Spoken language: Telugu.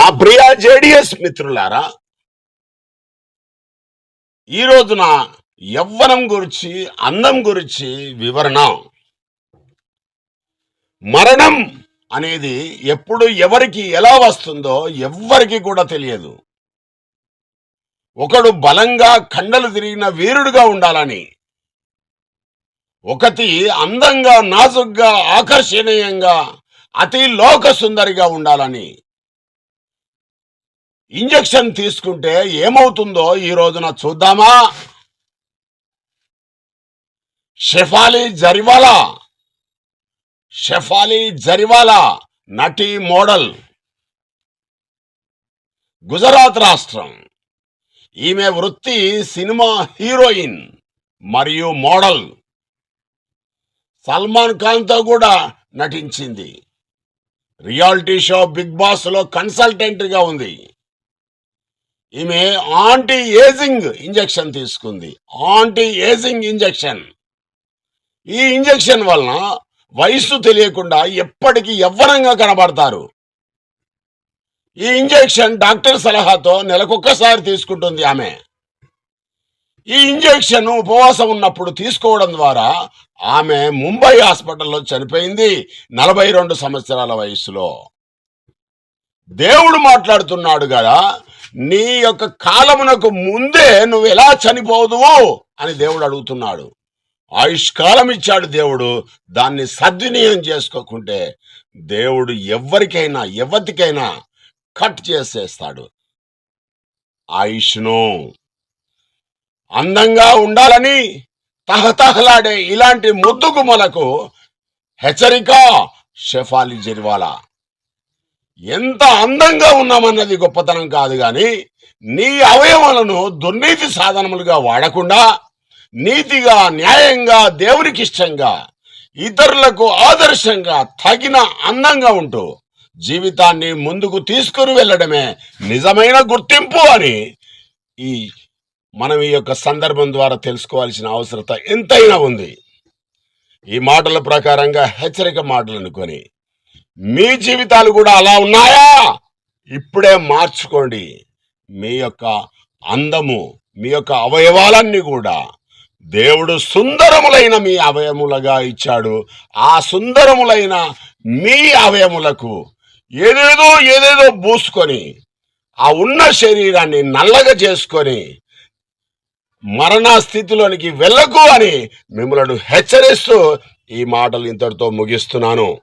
నా ప్రియ జేడిఎస్ మిత్రులారా ఈ రోజున యవ్వనం గురించి అందం గురించి వివరణ. మరణం అనేది ఎప్పుడు ఎవరికి ఎలా వస్తుందో ఎవ్వరికి కూడా తెలియదు. ఒకడు బలంగా కండలు తిరిగిన వీరుడుగా ఉండాలని ఒకటి అందంగా నాజుగ్గా ఆకర్షణీయంగా అతి లోక సుందరిగా ఉండాలని ఇంజెక్షన్ తీసుకుంటే ఏమవుతుందో ఈ రోజున చూద్దామా? షెఫాలి జరివాలా. షెఫాలి జరివాలా నటి మోడల్. గుజరాత్ రాష్ట్రం. ఈమె వృత్తి సినిమా హీరోయిన్ మరియు మోడల్. సల్మాన్ ఖాన్తో కూడా నటించింది. రియాలిటీ షో బిగ్ బాస్లో కన్సల్టెంట్గా ఉంది. ఈమె ఆంటీ ఏజింగ్ ఇంజెక్షన్ తీసుకుంది. Anti ageing injection. ఈ ఇంజెక్షన్ వలన వయసు తెలియకుండా ఎప్పటికీ యవ్వనంగా కనబడతారు. ఈ ఇంజెక్షన్ డాక్టర్ సలహాతో నెలకొక్కసారి తీసుకుంటుంది ఆమె. ఈ ఇంజెక్షన్ ఉపవాసం ఉన్నప్పుడు తీసుకోవడం ద్వారా ఆమె ముంబై హాస్పిటల్లో చనిపోయింది నలభై రెండు సంవత్సరాల వయసులో దేవుడు మాట్లాడుతున్నాడు కదా నీ యొక్క కాలమునకు ముందే నువ్వు ఎలా చనిపోదువు అని దేవుడు అడుగుతున్నాడు. ఆయుష్కాలం ఇచ్చాడు దేవుడు. దాన్ని సద్వినియోగం చేసుకోకుంటే దేవుడు ఎవరికైనా ఎవరికైనా కట్ చేసేస్తాడు. ఆయుష్ను అందంగా ఉండాలని తహతహలాడే ఇలాంటి ముద్దుగుమలకు హెచ్చరిక షెఫాలి జరివాలా. ఎంత అందంగా ఉన్నామన్నది గొప్పతనం కాదు కానీ నీ అవయవాలను దుర్నీతి సాధనములుగా వాడకుండా నీతిగా న్యాయంగా దేవునికి ఇష్టంగా ఇతరులకు ఆదర్శంగా తగిన అందంగా ఉంటూ జీవితాన్ని ముందుకు తీసుకుని వెళ్ళడమే నిజమైన గుర్తింపు అని ఈ మనం ఈ యొక్క సందర్భం ద్వారా తెలుసుకోవాల్సిన అవసరత ఎంతైనా ఉంది. ఈ మాటల ప్రకారంగా హెచ్చరిక మాటలు అనుకొని మీ జీవితాలు కూడా అలా ఉన్నాయా? ఇప్పుడే మార్చుకోండి. మీ యొక్క అందము మీ యొక్క అవయవాలన్నీ కూడా. దేవుడు సుందరములైన మీ అవయములుగా ఇచ్చాడు. ఆ సుందరములైన మీ అవయములకు ఏదేదో ఏదేదో పూసుకొని ఆ ఉన్న శరీరాన్ని నల్లగా చేసుకొని మరణ స్థితిలోనికి వెళ్ళకు అని మిమ్మలను హెచ్చరిస్తూ ఈ మాటలు ఇంతటితో ముగిస్తున్నాను.